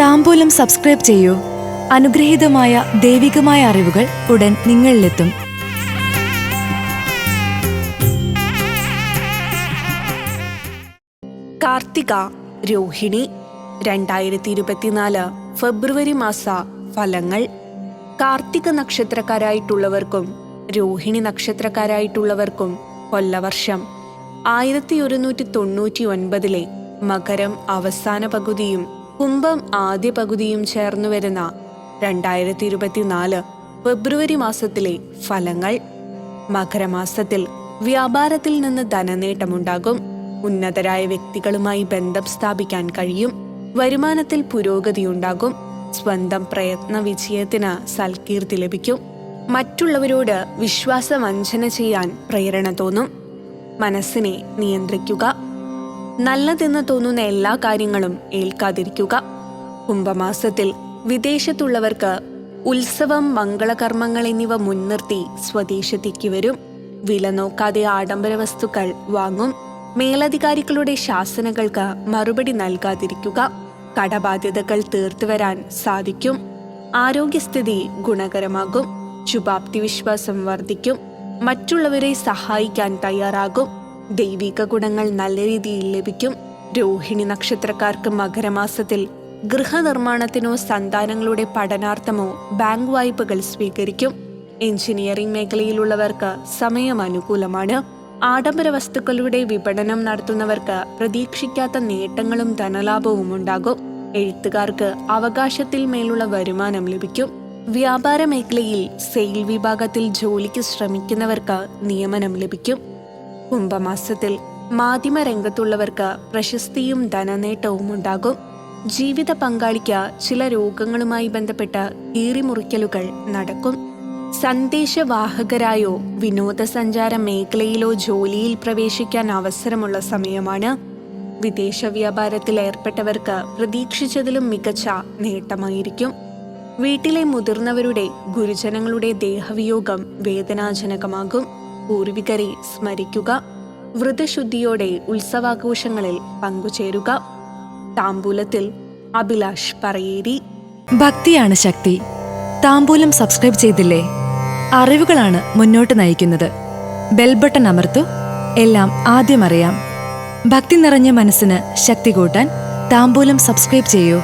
താമ്പൂലം subscribe ചെയ്യൂ. അനുഗ്രഹീതമായ ദൈവികമായ അറിവുകൾ ഉടൻ നിങ്ങളിലെത്തും. കാർത്തിക രോഹിണി രണ്ടായിരത്തി ഇരുപത്തിനാല് ഫെബ്രുവരി മാസ ഫലങ്ങൾ. കാർത്തിക നക്ഷത്രക്കാരായിട്ടുള്ളവർക്കും രോഹിണി നക്ഷത്രക്കാരായിട്ടുള്ളവർക്കും കൊല്ലവർഷം. ആയിരത്തി ഒരുന്നൂറ്റി തൊണ്ണൂറ്റി ഒൻപതിലെ മകരം അവസാന പകുതിയും കുംഭം ആദ്യ പകുതിയും ചേർന്നു വരുന്ന രണ്ടായിരത്തി ഇരുപത്തിനാല് ഫെബ്രുവരി മാസത്തിലെ ഫലങ്ങൾ. മകരമാസത്തിൽ വ്യാപാരത്തിൽ നിന്ന് ധനനേട്ടമുണ്ടാകും. ഉന്നതരായ വ്യക്തികളുമായി ബന്ധം സ്ഥാപിക്കാൻ കഴിയും. വരുമാനത്തിൽ പുരോഗതിയുണ്ടാകും. സ്വന്തം പ്രയത്ന വിജയത്തിന് സൽകീർത്തി ലഭിക്കും. മറ്റുള്ളവരോട് വിശ്വാസവഞ്ചന ചെയ്യാൻ പ്രേരണ തോന്നും. മനസ്സിനെ നിയന്ത്രിക്കുക. നല്ലതെന്ന് തോന്നുന്ന എല്ലാ കാര്യങ്ങളും ഏൽക്കാതിരിക്കുക. കുംഭമാസത്തിൽ വിദേശത്തുള്ളവർക്ക് ഉത്സവം മംഗളകർമ്മങ്ങൾ എന്നിവ മുൻനിർത്തി സ്വദേശത്തേക്ക് വരും. വില നോക്കാതെ ആഡംബര വസ്തുക്കൾ വാങ്ങും. മേലധികാരികളുടെ ശാസനകൾക്ക് മറുപടി നൽകാതിരിക്കുക. കടബാധ്യതകൾ തീർത്തു വരാൻ സാധിക്കും. ആരോഗ്യസ്ഥിതി ഗുണകരമാകും. ശുഭാപ്തി വിശ്വാസം വർദ്ധിക്കും. മറ്റുള്ളവരെ സഹായിക്കാൻ തയ്യാറാകും. ദൈവിക ഗുണങ്ങൾ നല്ല രീതിയിൽ ലഭിക്കും. രോഹിണി നക്ഷത്രക്കാർക്ക് മകരമാസത്തിൽ ഗൃഹനിർമ്മാണത്തിനോ സന്താനങ്ങളുടെ പഠനാർത്ഥമോ ബാങ്ക് വായ്പകൾ സ്വീകരിക്കും. എഞ്ചിനീയറിംഗ് മേഖലയിലുള്ളവർക്ക് സമയം അനുകൂലമാണ്. ആഡംബര വസ്തുക്കളുടെ വിപണനം നടത്തുന്നവർക്ക് പ്രതീക്ഷിക്കാത്ത നേട്ടങ്ങളും ധനലാഭവും ഉണ്ടാകും. എഴുത്തുകാർക്ക് അവകാശത്തിൽ മേലുള്ള വരുമാനം ലഭിക്കും. വ്യാപാര മേഖലയിൽ സെയിൽ വിഭാഗത്തിൽ ജോലിക്ക് ശ്രമിക്കുന്നവർക്ക് നിയമനം ലഭിക്കും. കുംഭമാസത്തിൽ മാധ്യമ രംഗത്തുള്ളവർക്ക് പ്രശസ്തിയും ധനനേട്ടവും ഉണ്ടാകും ജീവിത പങ്കാളിക്ക് ചില രോഗങ്ങളുമായി ബന്ധപ്പെട്ട കീറിമുറിക്കലുകൾ നടക്കും. സന്ദേശവാഹകരായോ വിനോദസഞ്ചാര മേഖലയിലോ ജോലിയിൽ പ്രവേശിക്കാൻ അവസരമുള്ള സമയമാണ്. വിദേശ വ്യാപാരത്തിൽ ഏർപ്പെട്ടവർക്ക് പ്രതീക്ഷിച്ചതിലും മികച്ച നേട്ടമായിരിക്കും. വീട്ടിലെ മുതിർന്നവരുടെ ഗുരുജനങ്ങളുടെ ദേഹവിയോഗം വേദനാജനകമാകും. പൂർവികരെ സ്മരിക്കുക. വ്രതശുദ്ധിയോടെ ഉത്സവാഘോഷങ്ങളിൽ പങ്കുചേരുക. താമ്പൂലത്തിൽ അഭിലാഷ് പറയേരി. ഭക്തിയാണ് ശക്തി. താമ്പൂലം സബ്സ്ക്രൈബ് ചെയ്തില്ലേ? അറിവുകളാണ് മുന്നോട്ട് നയിക്കുന്നത്. ബെൽബട്ടൺ അമർത്തു. എല്ലാം ആദ്യം അറിയാം. ഭക്തി നിറഞ്ഞ മനസ്സിന് ശക്തി കൂട്ടാൻ താമ്പൂലം സബ്സ്ക്രൈബ് ചെയ്യൂ.